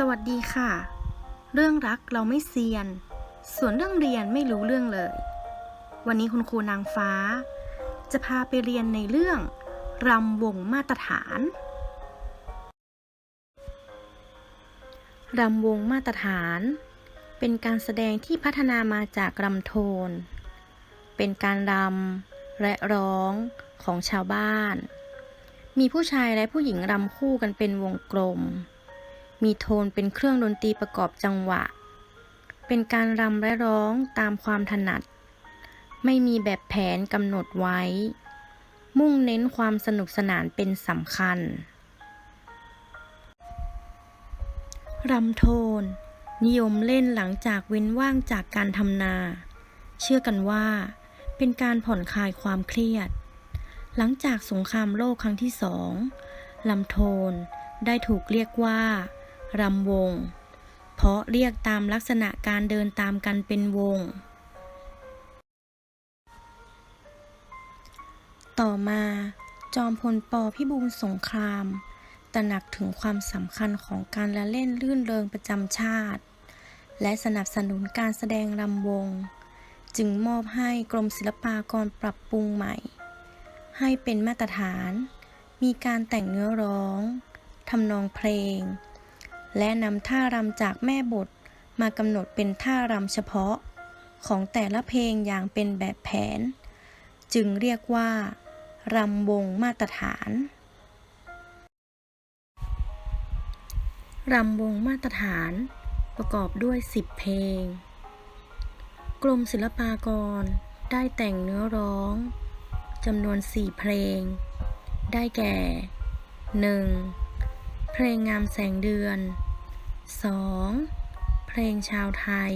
สวัสดีค่ะ เรื่องรักเราไม่เซียน ส่วนเรื่องเรียนไม่รู้เรื่องเลย วันนี้คุณครูนางฟ้า จะพาไปเรียนในเรื่องรำวงมาตรฐาน รำวงมาตรฐาน เป็นการแสดงที่พัฒนามาจากรำโทน เป็นการรำและร้องของชาวบ้าน มีผู้ชายและผู้หญิงรำคู่กันเป็นวงกลม มีโทนเป็นเครื่องดนตรีประกอบจังหวะ เป็นการรำและร้องตามความถนัด ไม่มีแบบแผนกำหนดไว้ มุ่งเน้นความสนุกสนานเป็นสำคัญ รำโทน นิยมเล่นหลังจากเว้นว่างจากการทำนา เชื่อกันว่า เป็นการผ่อนคลายความเครียด หลังจากสงครามโลกครั้งที่สองลำโทนได้ถูกเรียกว่า รำวง เพราะเรียกตามลักษณะการเดินตามกันเป็นวง ต่อมาจอมพลปพิบูลสงครามตระหนักถึงความสำคัญของการละเล่นลื่นเริงประจำชาติ และสนับสนุนการแสดงรำวง จึงมอบให้กรมศิลปากรปรับปรุงใหม่ ให้เป็นมาตรฐาน มีการแต่งเนื้อร้องทำนองเพลง และนำท่ารำจากแม่บทมากำหนดเป็นท่ารำเฉพาะ ของแต่ละเพลงอย่างเป็นแบบแผน จึงเรียกว่ารำวงมาตรฐานรำวงมาตรฐาน ประกอบด้วย 10 เพลง กรมศิลปากรได้แต่งเนื้อร้องจำนวน 4 เพลง ได้แก่ 1. เพลงงามแสงเดือน 2. เพลงชาวไทย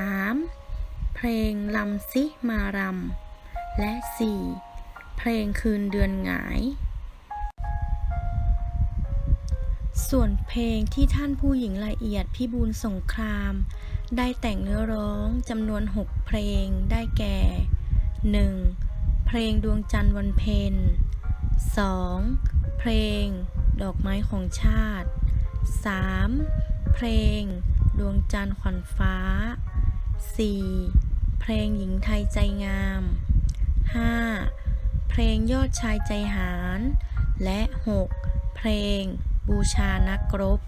3. เพลงลำซิมารำ และ 4. เพลงคืนเดือนหงาย ส่วนเพลงที่ท่านผู้หญิงละเอียดพิบูลสงคราม ได้แต่งเนื้อร้องจำนวน 6 เพลงได้แก่ 1. เพลงดวงจันทร์วันเพ็ญ 2. เพลง ดอกไม้ของชาติ 3. เพลง ดวงจันทร์ขวัญฟ้า 4. เพลงหญิงไทยใจงาม 5. เพลงยอดชายใจหาร และ 6. เพลงบูชานักรบ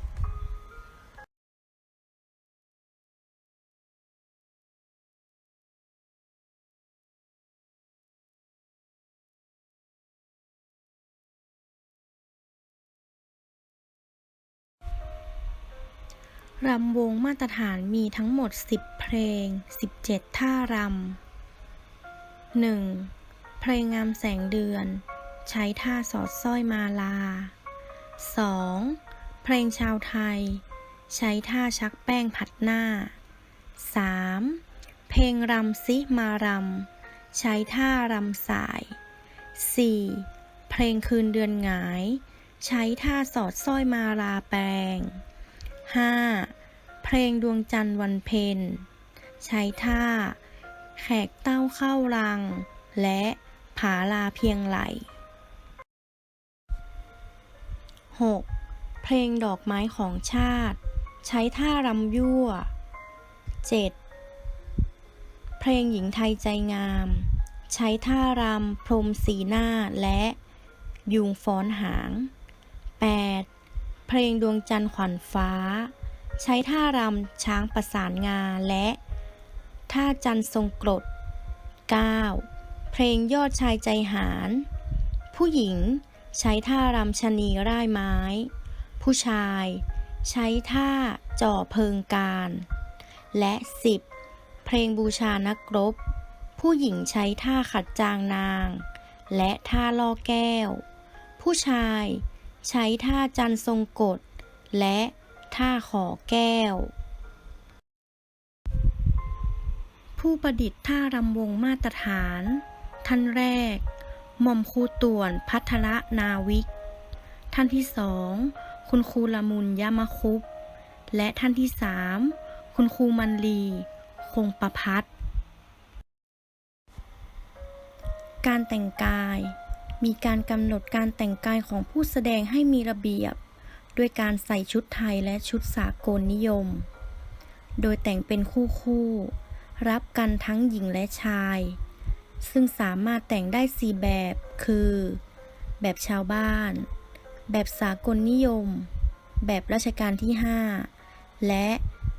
รำวงมาตรฐานมีทั้งหมด 10 เพลง 17 ท่ารำ 1. เพลงงามแสงเดือน ใช้ท่าสอดสร้อยมาลา 2. เพลงชาวไทย ใช้ท่าชักแป้งผัดหน้า 3. เพลงรำซิมารำ ใช้ท่ารำสาย 4. เพลงคืนเดือนหงาย ใช้ท่าสอดสร้อยมาลาแปลง 5. เพลงดวงจันทร์วันเพ็ญใช้ท่า แขกเต้าเข้ารัง และผาลาเพียงไหล 6. เพลงดอกไม้ของชาติ ใช้ท่ารำยั่ว 7. เพลงหญิงไทยใจงาม ใช้ท่ารำพรมสีหน้าและยุงฟ้อนหาง 8. เพลงดวงจันทร์ขวัญฟ้า ใช้ท่ารำช้างประสานงาและ ท่าจันทร์ทรงกรด 9. เพลงยอดชายใจหาร ผู้หญิงใช้ท่ารำชะนีร่ายไม้ ผู้ชาย ใช้ท่าจ่อเพิงการ และ 10. เพลงบูชานักรบ ผู้หญิงใช้ท่าขัดจางนาง และท่าล่อแก้ว ผู้ชาย ใช้ท่าจันทรงกฎและท่าขอแก้ว ผู้ประดิษฐ์ท่ารำวงมาตรฐาน ท่านแรกหม่อมครูต่วนพัทรนาวิก ท่านที่สองคุณครูละมุนยามคุป และท่านที่สามคุณครูมันลี คงประพัฒการแต่งกาย มีการกำหนดการแต่งกายของผู้แสดงให้มีระเบียบ ด้วยการใส่ชุดไทยและชุดสากลนิยม โดยแต่งเป็นคู่คู่รับกันทั้งหญิงและชาย ซึ่งสามารถแต่งได้สี่แบบคือ แบบชาวบ้าน แบบสากลนิยม แบบราชการที่ 5 และ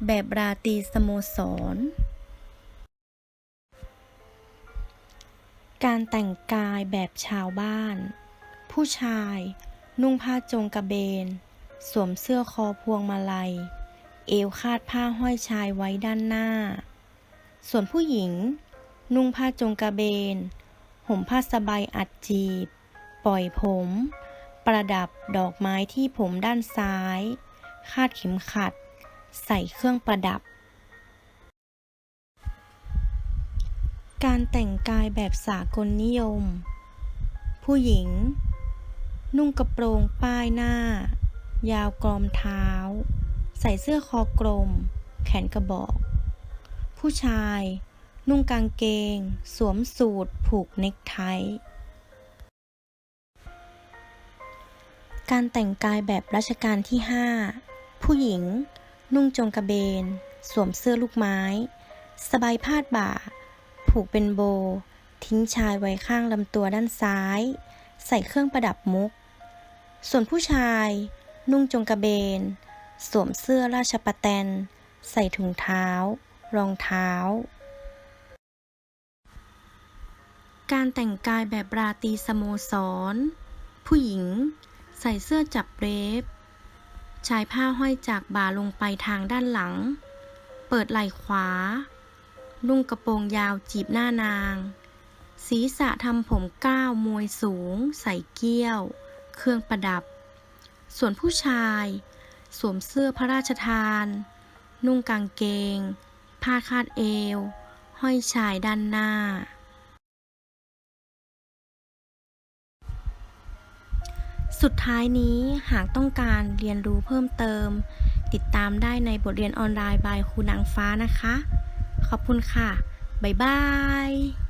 แบบราตรีสโมสร การแต่งกายแบบชาวบ้าน ผู้ชาย นุ่งผ้าจงกระเบน สวมเสื้อคอพวงมาลัย เอวคาดผ้าห้อยชายไว้ด้านหน้า ส่วนผู้หญิง นุ่งผ้าจงกระเบน ห่มผ้าสบายอัดจีบ ปล่อยผม ประดับดอกไม้ที่ผมด้านซ้าย คาดเข็มขัด ใส่เครื่องประดับ การแต่งกายแบบสากลนิยม ผู้หญิง นุ่งกระโปรงป้ายหน้า ยาวกรอมเท้า ใส่เสื้อคอกลม แขนกระบอก ผู้ชาย นุ่งกางเกง สวมสูทผูกเน็กไท การแต่งกายแบบรัชกาลที่ 5 ผู้หญิง นุ่งจงกระเบน สวมเสื้อลูกไม้ สบายพาดบ่า ผูกเป็นโบ ทิ้งชายไว้ข้างลำตัวด้านซ้าย ใส่เครื่องประดับมุก ส่วนผู้ชาย นุ่งจงกระเบน สวมเสื้อราชปะแตน ใส่ถุงเท้า รองเท้า การแต่งกายแบบราตีสโมสร ผู้หญิง ใส่เสื้อจับเรฟชายผ้าห้อยจากบ่าลงไปทางด้านหลัง เปิดไหล่ขวา นุ่งกระโปรงยาวจีบหน้านาง ศีรษะทำผมก้าวมวยสูง ใส่เกี้ยว เครื่องประดับ ส่วนผู้ชาย สวมเสื้อพระราชทาน นุ่งกางเกง ผ้าคาดเอว ห้อยชายด้านหน้า สุดท้ายนี้หากต้องการเรียนรู้เพิ่มเติม ติดตามได้ในบทเรียนออนไลน์บายครูนางฟ้านะคะ ขอบคุณค่ะ บ๊ายบาย